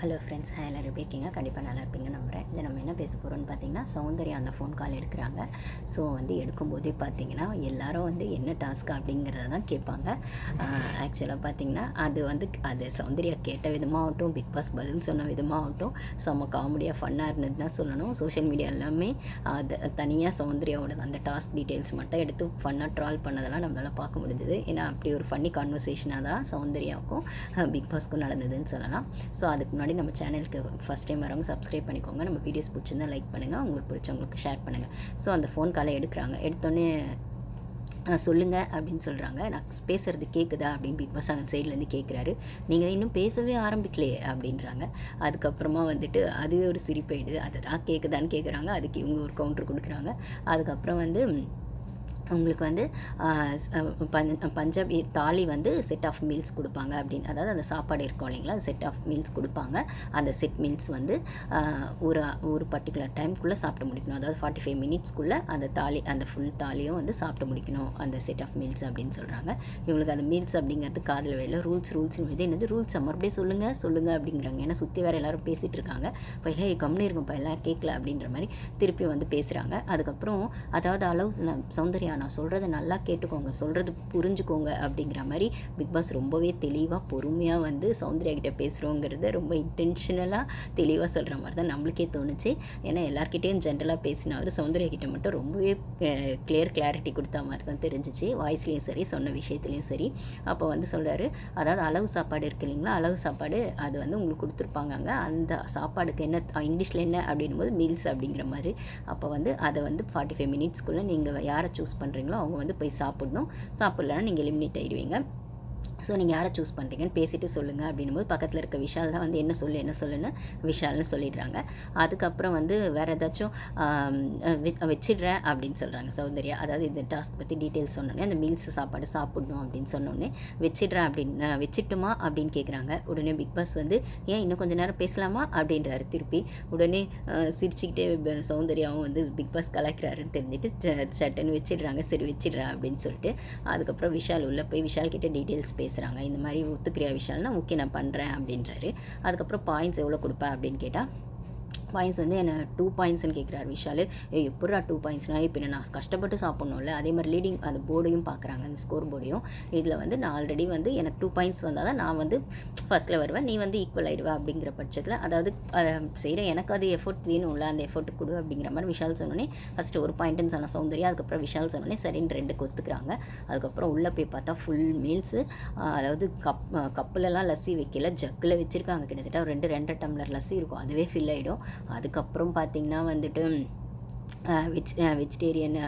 Hello friends hi எல்லோரும் எப்படி இருக்கீங்க? கண்டிப்பாக நல்லா இருப்பீங்க நம்புகிறேன் இதில் நம்ம என்ன பேச போகிறோம்னு பார்த்தீங்கன்னா சௌந்தர்யா அந்த ஃபோன் கால் எடுக்கிறாங்க. ஸோ வந்து எடுக்கும்போதே பார்த்தீங்கன்னா எல்லாரும் வந்து என்ன டாஸ்க் அப்படிங்கிறத தான் கேட்பாங்க. ஆக்சுவலாக பார்த்தீங்கன்னா அது வந்து அது சௌந்தர்யா கேட்ட விதமாகட்டும் பிக் பாஸ் பதில் சொன்ன விதமாகட்டும் செம்ம காமெடியாக ஃபன்னாக இருந்தது தான் சொல்லணும். சோஷியல் மீடியா எல்லாமே அது தனியாக சௌந்தர்யாவோட அந்த டாஸ்க் டீட்டெயில்ஸ் மட்டும் எடுத்து ஃபன்னாக ட்ரால் பண்ணதெல்லாம் நம்மளால் பார்க்க முடிஞ்சுது. ஏன்னா அப்படி ஒரு ஃபன்னி கான்வர்சேஷனாக தான் சௌந்தர்யாவுக்கும் பிக் பாஸ்க்கும் நடந்ததுன்னு சொல்லலாம். ஸோ அதுக்கு முன்னாடி முன்னாடி நம்ம சேனலுக்கு ஃபஸ்ட் டைம் வரவங்க சப்ஸ்கிரைப் பண்ணிக்கோங்க. நம்ம வீடியோஸ் பிடிச்சிருந்தா லைக் பண்ணுங்கள் உங்களுக்கு பிடிச்சவங்களுக்கு ஷேர் பண்ணுங்கள் ஸோ அந்த ஃபோன் காலை எடுக்கிறாங்க. எடுத்தோடனே சொல்லுங்கள் அப்படின்னு சொல்கிறாங்க நான் பேசுகிறது கேட்குதா அப்படின்னு பிக் பாஸ் அந்த சைட்லேருந்து கேட்குறாரு நீங்கள் இன்னும் பேசவே ஆரம்பிக்கலையே அப்படின்றாங்க. அதுக்கப்புறமா வந்துட்டு அதுவே ஒரு சிரிப்பாயிடுது அதை தான் கேட்குதான்னு கேட்குறாங்க அதுக்கு இவங்க ஒரு கவுண்டர் கொடுக்குறாங்க. அதுக்கப்புறம் வந்து உங்களுக்கு வந்து பஞ்ச பஞ்சாபி தாலி வந்து செட் ஆஃப் மீல்ஸ் கொடுப்பாங்க அப்படின்னு. அதாவது அந்த சாப்பாடு இருக்கும் இல்லைங்களா செட் ஆஃப் மீல்ஸ் கொடுப்பாங்க. அந்த செட் மீல்ஸ் வந்து ஒரு ஒரு பர்டிகுலர் டைம்குள்ளே சாப்பிட்டு முடிக்கணும். அதாவது ஃபார்ட்டி ஃபைவ் மினிட்ஸ்க்குள்ளே அந்த தாலி அந்த ஃபுல் தாலியும் வந்து சாப்பிட்டு முடிக்கணும் அந்த செட் ஆஃப் மீல்ஸ் அப்படின்னு சொல்கிறாங்க இவங்களுக்கு அந்த மீல்ஸ் அப்படிங்கிறது காதில் வெளியில் ரூல்ஸ் ரூல்ஸ் இது என்னது? ரூல்ஸ் மறுபடியும் சொல்லுங்கள் சொல்லுங்கள் அப்படிங்கிறாங்க. ஏன்னா சுற்றி வேறு எல்லோரும் பேசிகிட்டு இருக்காங்க. இப்போ எல்லாம் கம்னு இருக்கும் இப்போ எல்லாம் கேட்கல அப்படின்ற மாதிரி திருப்பி வந்து பேசுகிறாங்க அதுக்கப்புறம் அதாவது அளவு சௌந்தர்யா நான் சொல்கிறத நல்லா கேட்டுக்கோங்க சொல்கிறது புரிஞ்சுக்கோங்க அப்படிங்கிற மாதிரி பிக் பாஸ் ரொம்பவே தெளிவாக பொறுமையாக வந்து சௌந்தர்யா கிட்டே பேசுகிறோங்கிறத ரொம்ப இன்டென்ஷனலாக தெளிவாக சொல்கிற மாதிரி தான் நம்மளுக்கே தோணுச்சு. ஏன்னா எல்லாருக்கிட்டேயும் ஜென்ரலாக பேசினவர் சௌந்தர்யா கிட்டே மட்டும் ரொம்பவே கிளியர் கிளாரிட்டி கொடுத்த மாதிரி தான் தெரிஞ்சிச்சு. வாய்ஸ்லேயும் சரி சொன்ன விஷயத்துலேயும் சரி. அப்போ வந்து சொல்கிறாரு அதாவது அளவு சாப்பாடு இருக்கு இல்லைங்களா? அளவு சாப்பாடு அது வந்து உங்களுக்கு கொடுத்துருப்பாங்க அங்கே அந்த சாப்பாடுக்கு என்ன இங்கிலீஷில் என்ன அப்படின்னும் போது மீல்ஸ் அப்படிங்கிற மாதிரி. அப்போ வந்து அதை வந்து ஃபார்ட்டி ஃபைவ் மினிட்ஸ்க்குள்ளே நீங்கள் யாரை சூஸ் பண்ணுறீங்களோ அவங்க வந்து போய் சாப்பிட்ணும். சாப்பிட்லன்னா நீங்கள் எலிமினேட் ஆகிடுவீங்க ஸோ நீங்கள் யாரை சூஸ் பண்ணுறீங்கன்னு பேசிட்டு சொல்லுங்கள் அப்படின்னும் போது பக்கத்தில் இருக்க விஷால் தான் வந்து என்ன சொல்லு என்ன சொல்லுன்னு விஷால்னு சொல்லிடுறாங்க. அதுக்கப்புறம் வந்து வேறு ஏதாச்சும் வச்சிடுறேன் அப்படின்னு சொல்கிறாங்க சௌந்தர்யா. அதாவது இந்த டாஸ்க் பற்றி டீட்டெயில்ஸ் சொன்னோன்னே அந்த மீல்ஸ் சாப்பாடு சாப்பிடணும் அப்படின்னு சொன்னோன்னே வச்சிடுறேன் அப்படின்னு வச்சுட்டுமா அப்படின்னு கேட்குறாங்க உடனே பிக் பாஸ் வந்து ஏன் இன்னும் கொஞ்சம் நேரம் பேசலாமா? அப்படின்றாரு திருப்பி. உடனே சிரிச்சுக்கிட்டே சௌந்தர்யாவும் வந்து பிக் பாஸ் கலாய்க்கிறாருன்னு தெரிஞ்சுட்டு சட்டுன்னு வச்சிடுறாங்க. சரி வச்சிடுறேன் அப்படின்னு சொல்லிட்டு அதுக்கப்புறம் விஷால் உள்ளே போய் விஷால் கிட்டே டீட்டெயில்ஸ் பேசுகிறாங்க இந்த மாதிரி ஒத்துக்கிறியா விஷால்னா ஓகே நான் பண்ணுறேன் அப்படின்றாரு. அதுக்கப்புறம் பாயிண்ட்ஸ் எவ்வளோ கொடுப்பேன் அப்படின்னு கேட்டால் பாயிண்ட்ஸ் வந்து என்ன டூ பாயிண்ட்ஸ்னு கேட்குறாரு விஷால். ஏ எப்படா டூ பாயிண்ட்ஸ்னா இப்போ நான் கஷ்டப்பட்டு சாப்பிட்ணும்ல? அதே மாதிரி லீடிங் அந்த போர்டையும் பார்க்குறாங்க அந்த ஸ்கோர் போர்டையும் இதில் வந்து நான் ஆல்ரெடி வந்து எனக்கு டூ பாயிண்ட்ஸ் வந்தால் தான் நான் வந்து ஃபஸ்ட்டில் வருவேன். நீ வந்து ஈக்குவல் ஆகிடுவா அப்படிங்கிற பட்சத்தில் அதாவது செய்கிற எனக்கு அது எஃபோர்ட் வேணும்ல அந்த எஃபோர்ட் கொடு அப்படிங்கிற மாதிரி விஷால் சொன்னோன்னே ஃபஸ்ட்டு ஒரு பாயிண்ட்டுன்னு சொன்ன சௌந்தர்யா அதுக்கப்புறம் விஷால் சொன்னோன்னே சரின்னு ரெண்டு கொத்துக்கிறாங்க அதுக்கப்புறம் உள்ளே போய் பார்த்தா ஃபுல் மீல்ஸு அதாவது கப் கப்புலலாம் லஸ்ஸி வைக்கல ஜக்கில் வச்சுருக்காங்க. கிட்டத்தட்ட ரெண்டு ரெண்டு ரெண்டரை டம்ளர் லஸ்ஸி இருக்கும். அதுவே ஃபில் ஆகிடும் அதுக்கப்புறம் பார்த்திங்கன்னா வந்துட்டு வெஜ் வெஜிடேரியன்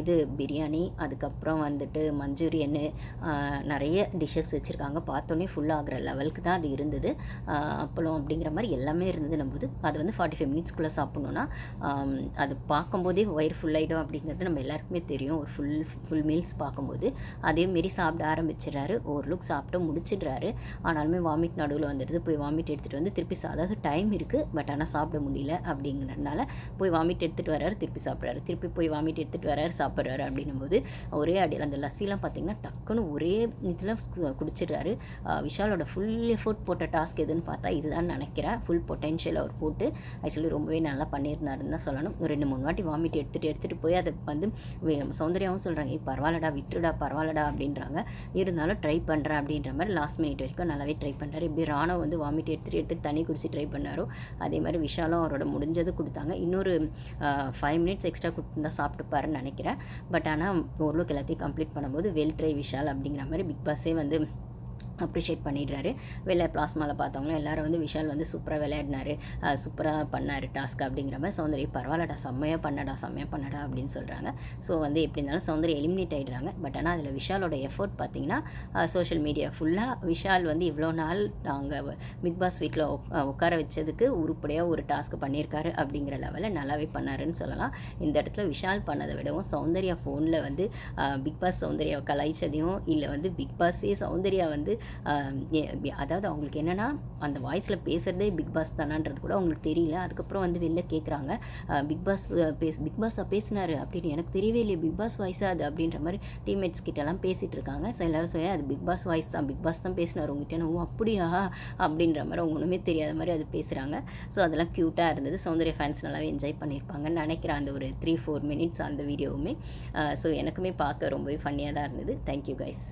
இது பிரியாணி அதுக்கப்புறம் வந்துட்டு மஞ்சூரியனு நிறைய டிஷ்ஷஸ் வச்சுருக்காங்க. பார்த்தோன்னே ஃபுல் ஆகிற லெவலுக்கு தான் அது இருந்தது. அப்பளம் அப்படிங்கிற மாதிரி எல்லாமே இருந்தது போது அது வந்து ஃபார்ட்டி ஃபைவ் மினிட்ஸ்க்குள்ளே சாப்பிட்ணுன்னா அது பார்க்கும்போதே ஒயர் ஃபுல்லாகிடும் அப்படிங்கிறது நம்ம எல்லாருக்குமே தெரியும். ஒரு ஃபுல் ஃபுல் மீல்ஸ் பார்க்கும்போது. அதேமாரி சாப்பிட ஆரம்பிச்சிடுறாரு. ஓரளவுக்கு சாப்பிட்டு முடிச்சிடுறாரு. ஆனாலுமே வாமிட் நடுவில் வந்துடுது. போய் வாமிட் எடுத்துகிட்டு வந்து திருப்பி அதாவது டைம் இருக்குது பட் ஆனால் சாப்பிட முடியல அப்படிங்கிறதுனால போய் வாமிட் எடுத்துகிட்டு வராரு திருப்பி சாப்பிட்றாரு. திருப்பி போய் வாமிட் எடுத்துகிட்டு வராரு சாப்பிட்றாரு அப்படின்னும் போது ஒரே அடியில் அந்த லஸ்ஸிலாம் பார்த்திங்கன்னா டக்குன்னு ஒரே இதில் குடிச்சிடுறாரு. விஷாலோட ஃபுல் எஃபோர்ட் போட்ட டாஸ்க் எதுன்னு பார்த்தா இதுதான் நினைக்கிறேன் ஃபுல் பொட்டென்ஷியல் அவர் போட்டு ஆக்சுவலி ரொம்பவே நல்லா பண்ணியிருந்தாருன்னு தான் சொல்லணும். ரெண்டு மூணு வாட்டி வாமிட் எடுத்துகிட்டு எடுத்துகிட்டு போய் அதை வந்து சௌந்தர்யாவும் சொல்கிறாங்க பரவாயில்லடா விட்டுடா பரவாயில்லடா அப்படின்றாங்க. இருந்தாலும் ட்ரை பண்ணுறேன் அப்படின்ற மாதிரி லாஸ்ட் மினிட் வரைக்கும் நல்லாவே ட்ரை பண்ணுறாரு இப்படி ராணவ் வந்து வாமிட் எடுத்துகிட்டு எடுத்து தண்ணி குடிச்சு ட்ரை பண்ணாரோ அதே மாதிரி விஷாலும் அவரோட முடிஞ்சது கொடுத்தாங்க. இன்னொரு ஃபைவ் மினிட்ஸ் எக்ஸ்ட்ரா கொடுத்துருந்தா சாப்பிட்டுப்பாருன்னு நினைக்கிறேன். பட் ஆனால் ஓரளவுக்கு எல்லாத்தையும் கம்ப்ளீட் பண்ணும்போது வெல் ட்ரை விஷால் அப்படிங்கிற மாதிரி பிக் பாஸே வந்து அப்ரிஷியேட் பண்ணிடுறாரு. வெளில பிளாஸ்மாவில் பார்த்தவங்களும் எல்லோரும் வந்து விஷால் வந்து சூப்பராக விளையாடினார். சூப்பராக பண்ணார் டாஸ்க் அப்படிங்கிற மாதிரி சௌந்தரி பரவாயில்லடா செம்மையாக பண்ணடா செம்மையாக பண்ணடா அப்படின்னு சொல்கிறாங்க ஸோ வந்து எப்படி இருந்தாலும் சௌந்தரி எலிமினேட் ஆகிடுறாங்க பட் ஆனால் அதில் விஷாலோட எஃபோர்ட் பார்த்தீங்கன்னா சோஷியல் மீடியா ஃபுல்லாக விஷால் வந்து இவ்வளோ நாள் நாங்கள் பிக் பாஸ் வீட்டில் உட்கார வச்சதுக்கு உருப்படியாக ஒரு டாஸ்க் பண்ணியிருக்காரு அப்படிங்கிற லெவலில் நல்லாவே பண்ணாருன்னு சொல்லலாம். இந்த இடத்துல விஷால் பண்ணதை விடவும் சௌந்தர்யா ஃபோனில் வந்து பிக் பாஸ் சௌந்தர்யாவை கலாய்ச்சதையும் இல்லை வந்து பிக் பாஸே சௌந்தர்யா வந்து அதாவது அவங்களுக்கு என்னென்னா அந்த வாய்ஸில் பேசுகிறதே பிக் பாஸ் தானான்றது கூட அவங்களுக்கு தெரியல. அதுக்கப்புறம் வந்து வெளில கேட்குறாங்க பிக் பாஸ் பேஸ் பிக் பாஸாக பேசினார் அப்படின்னு எனக்கு தெரியவே இல்லையே. பிக் பாஸ் வாய்ஸாக அது அப்படின்ற மாதிரி டீம்மேட்ஸ் கிட்டலாம் பேசிகிட்டு இருக்காங்க. ஸோ எல்லோரும் சொல்லி அது பிக் பாஸ் வாய்ஸ் தான் பிக் பாஸ் தான் பேசினார் உங்ககிட்ட. ஓ அப்படியா? அப்படின்ற மாதிரி அவங்க ஒன்றுமே தெரியாத மாதிரி அது பேசுகிறாங்க ஸோ அதெல்லாம் க்யூட்டாக இருந்தது. சௌந்தர்ய ஃபேன்ஸ் நல்லாவே என்ஜாய் பண்ணியிருப்பாங்கன்னு நினைக்கிறேன் அந்த ஒரு த்ரீ ஃபோர் மினிட்ஸ் அந்த வீடியோவுமே ஸோ எனக்குமே பார்க்க ரொம்பவே ஃபன்னியாக தான் இருந்தது. Thank you guys